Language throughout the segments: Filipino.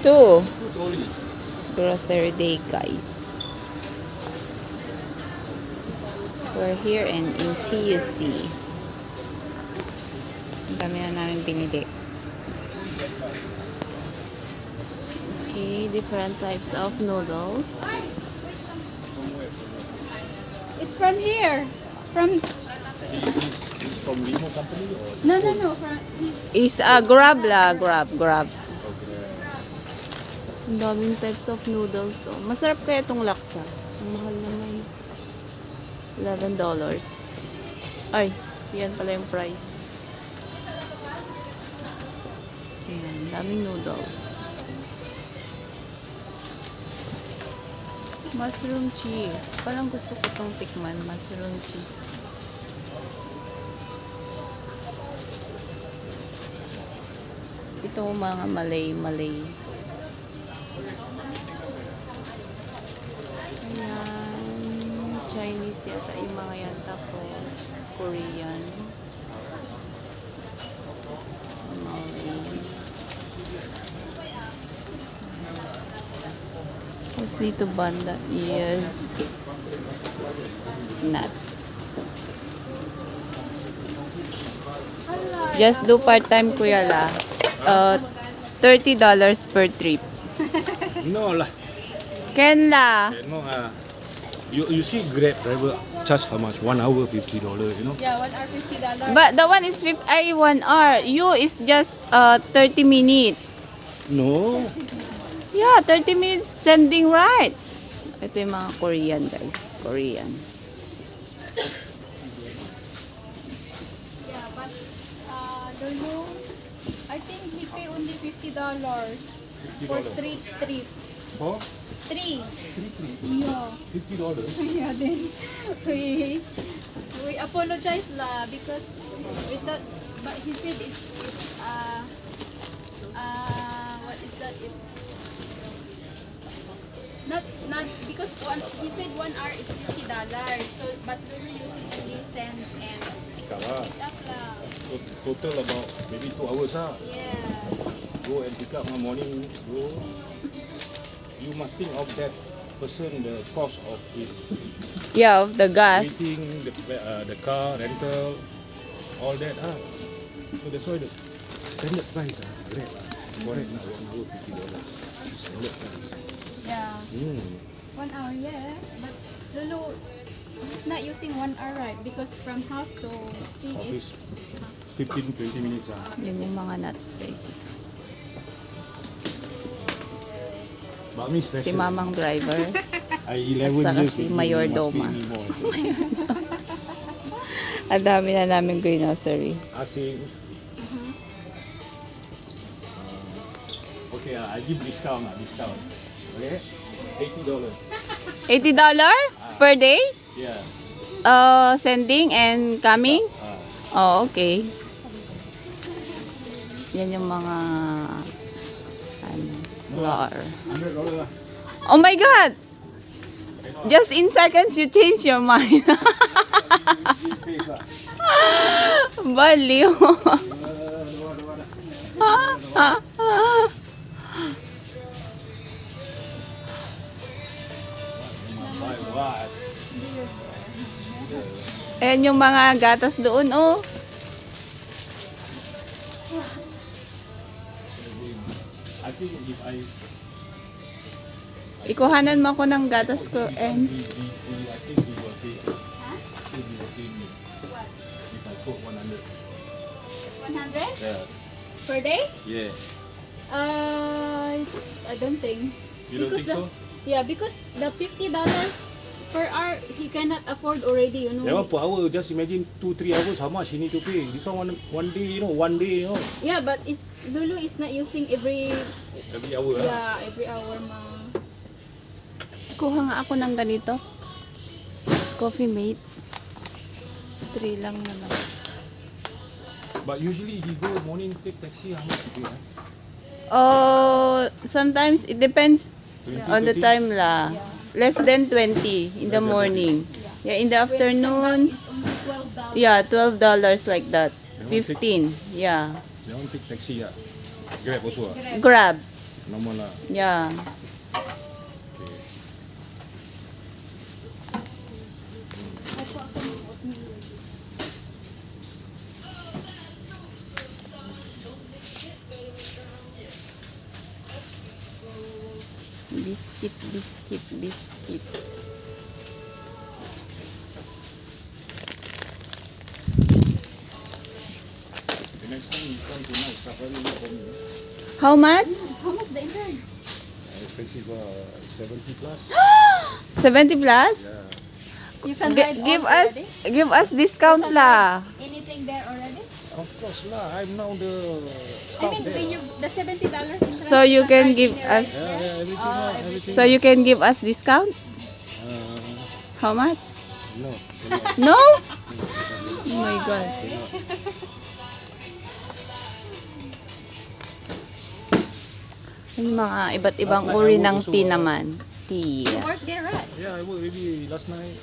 Two. Grocery day, guys. We're here in, in TUC. Ang dami na namin binili. Okay, different types of noodles. It's from here. From is from Limo company or no no no from Is uh, grab la, grab, grab. Ang daming types of noodles. Oh. Masarap kaya itong laksa. Ang mahal naman. $11. Ay, yan pala yung price. Ayan, daming noodles. Mushroom cheese. Parang gusto ko itong tikman. Mushroom cheese. Ito mga malay-malay. Ayan. Chinese yata yung mga yan. Tapos, Korean. Malay. Tapos dito banda is nuts. Just do part-time kuya la. Uh, $30 per trip. No lah. Ken la. No uh, you you see Grab driver charge how much? One hour fifty dollar. You know. yeah one hour fifty dollars. But the one is 5 ay 1 hour. You is just uh 30 minutes. No. Yeah, 30 minutes sending right. Ito yung mga Korean guys. Korean. Yeah, but uh, don't. I think he pay only fifty dollars for three trip. For Three. three three Yeah. fifty dollar. yeah. Then we we apologize la because with that. But he said it's it's uh uh what is that? It's not not because one he said one hour is fifty dollars. So but we were using only cent and. So, total about maybe two hours ah. Yeah. Go and pick up in the morning. Go. You must think of that person the cost of his Yeah, of the gas. waiting, the uh, the car rental, all that ah. So that's why the standard price ah, Grab ah. Correct now one hour fifty dollars. Standard price. Yeah. Hmm. One hour, yes. But Lulu, he's not using one hour, right? Because from house to thing Office is 15 20 minutes ah. Yun yung mga nuts guys. Si mamang driver. I 11 At saka years si Mayor Doma. Ang dami na namin grocery. Asing. Uh, okay, ah, I give discount ah, discount. Okay? $80. $80 per day? Yeah. Uh, sending and coming? Ah. Oh, okay. Yan yung mga flour. $100 lah. Oh my God! Just in seconds, you change your mind. Baliw. Ayan yung mga gatas doon, oh. Ikuhanan mo ako ng gatas ko, I put 100. one hundred Yeah. per day. Yeah. Uh, I don't think. You don't think the, so? Yeah, because the fifty dollars per hour he cannot afford already. You know. One per hour, just imagine two, three hours, how much he need to pay. This one, one, one day, you know, one day, you know, Yeah, but it's Lulu is not using every every hour. ah. yeah every hour ma. Kuha nga ako ng ganito. Coffee mate. Three lang naman. But usually he go morning take taxi, how much he pay? Oh, sometimes it depends 20, on the 30? time la. Less than 20 in the morning. Yeah, in the afternoon, yeah, $12 like that. That one take- 15, yeah. Yeah. Grab also. ah. Grab. Lah. Yeah. Biscuit, biscuit, biscuit. How much? How much the intern? Expensive uh, 70 plus. 70 plus? Yeah. You can give us already? give us discount lah. Course lah. I'm now the I staff mean, there. you the seventy dollars interest. So you can give us- Yeah, yeah, everything Oh, lah, everything. everything. So you can give us discount? Uh, How much? no. cannot. No? Oh my god. Yung mga iba't ibang Last night uri I ng also, tea uh, naman. Tea. You work there, right? Yeah, I work maybe last night,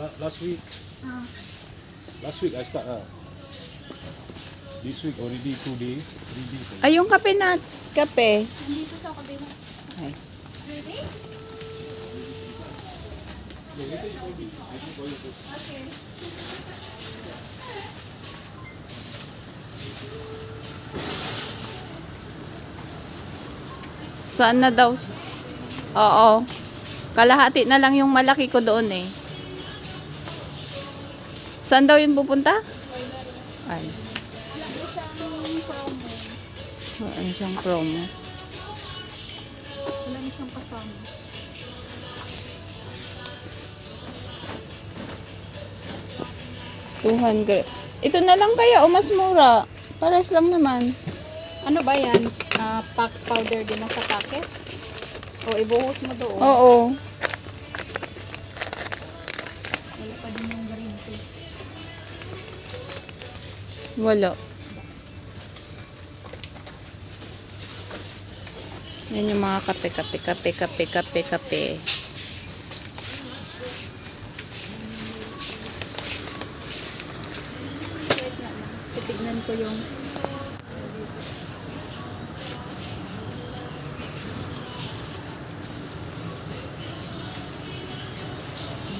la- last week. Ah. Last week I start ah. This week already two days, three days. Ay, yung kape na, kape. Nandito sa kabila. Ay. Three days? Okay. Saan na daw? Oo. Kalahati na lang yung malaki ko doon eh. Saan daw yung pupunta? Ay. Wala Ano siyang promo. Wala na siyang kasama. Two hundred. Ito na lang kaya o mas mura? Pares lang naman. Ano ba yan? Ah, pack powder din na sa packet? O ibuhos mo doon? Oo. Wala pa din yung green tea. Wala. Yan yung mga kape, kape, kape, kape, kape, kape. Titignan ko yung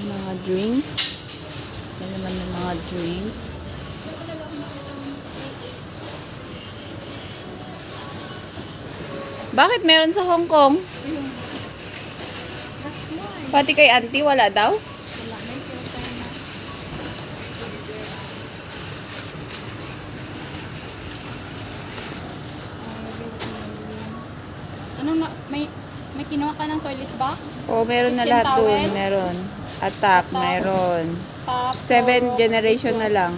Mga drinks. Yan naman yung mga drinks. Bakit meron sa Hong Kong? Pati kay auntie, wala daw? Ano na, may, may kinuha ka ng toilet box? Oo, meron na lahat doon. Meron. Atap, meron. Tapos, Seven generation na lang.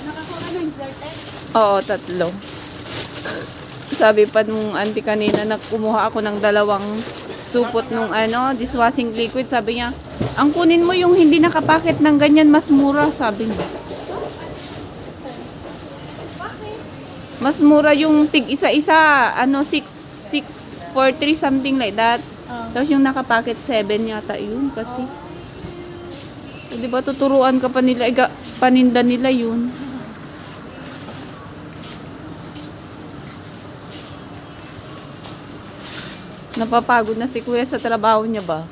Nakakuha ka ng exerted? Oo, tatlo. Sabi pa nung auntie kanina na kumuha ako ng dalawang supot nung ano, dishwashing liquid. Sabi niya, ang kunin mo yung hindi nakapakit ng ganyan, mas mura, sabi niya. Mas mura yung tig isa-isa, ano, 6, 6, 4, 3, something like that. Ah. Tapos yung nakapakit 7 yata yun kasi. Eh, di ba tuturuan ka pa nila, iga, paninda nila yun. Napapagod na si kuya sa trabaho niya ba?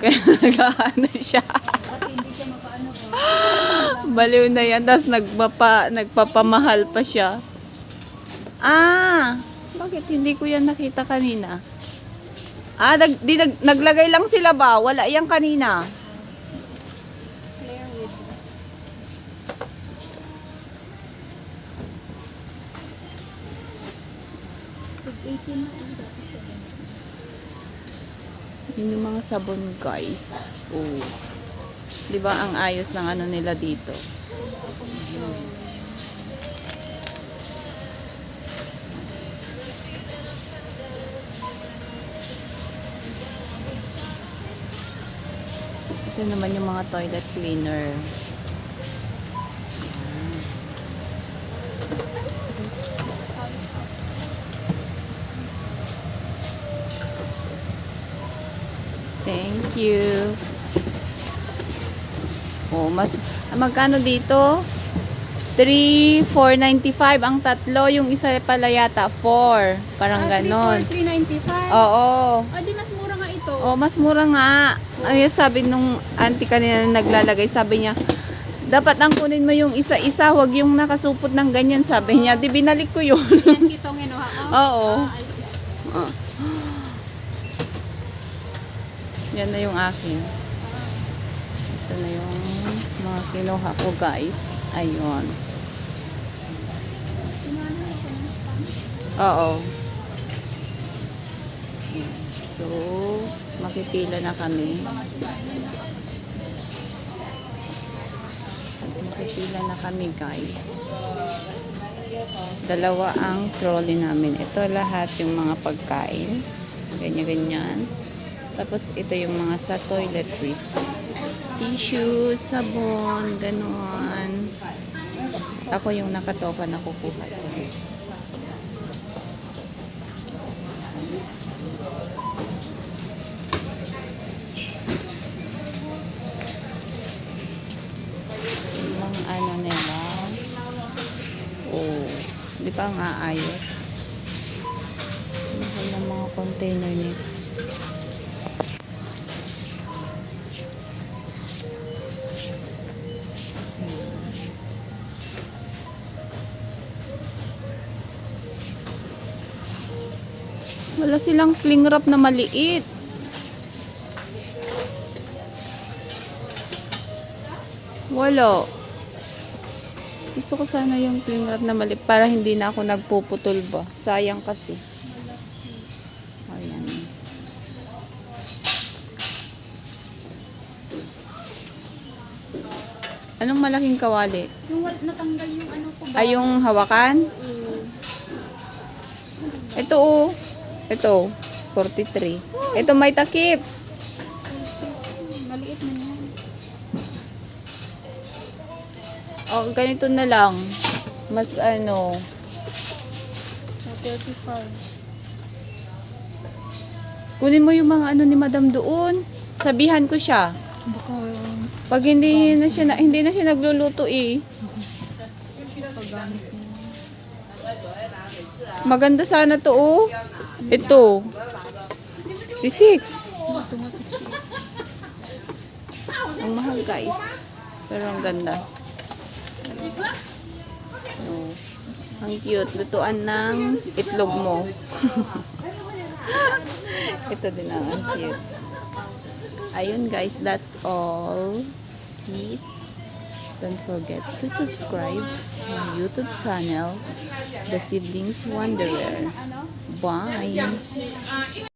Kaya nag-ano siya. Kasi hindi siya mapaano ba? Baliw na yan. Tapos nagpapa, nagpapamahal pa siya. Ah, bakit hindi ko yan nakita kanina? Ah, nag, di, nag, naglagay lang sila ba? Wala yan kanina. Clear with Pag 18 na siya. Yun yung mga sabon, guys. Oh. 'Di ba ang ayos ng ano nila dito? Ito naman yung mga toilet cleaner. Thank you. Oh, mas ah, magkano dito? 3, 495 ang tatlo. Yung isa pala yata 4. Parang ganon. 395. Oo. Ah, di mas mura nga ito. Oh, mas mura nga. Ay, sabi nung auntie kanina na naglalagay, sabi niya, dapat ang kunin mo yung isa-isa, wag yung nakasupot ng ganyan, sabi niya. Di binalik ko yun. Yan kitong inuha ko. Oo. Ah, see. Yan na yung akin. Ito na yung mga kinuha ko, guys. Ayun. Oo. So, makipila na kami. Makipila na kami, guys. Dalawa ang trolley namin. Ito lahat yung mga pagkain. Ganyan-ganyan. Tapos ito yung mga sa toiletries. Tissue, sabon, ganon. Ako yung nakatoka na kukuha. Yung ano. Oh, di ba nga ayos? Mahal ng mga container silang cling wrap na maliit. Wala. Gusto ko sana yung cling wrap na maliit para hindi na ako nagpuputol ba. Sayang kasi. Ayan. Anong malaking kawali? Yung natanggal yung ano ko ba? Ay, yung hawakan? Mm. Ito oh. Ito. 43. Ito may takip. Maliit man yan. Oh, ganito na lang. Mas ano. 35. Kunin mo yung mga ano ni Madam doon. Sabihan ko siya. Baka yung Pag hindi na siya na, hindi na siya nagluluto eh. Maganda sana to oh. Ito. 66. Ang mahal guys. Pero ang ganda. Oh. Ang cute. Lutuan ng itlog mo. Ito din ang cute. Ayun guys, that's all. Please don't forget to subscribe my YouTube channel, The Siblings Wanderer. Bye!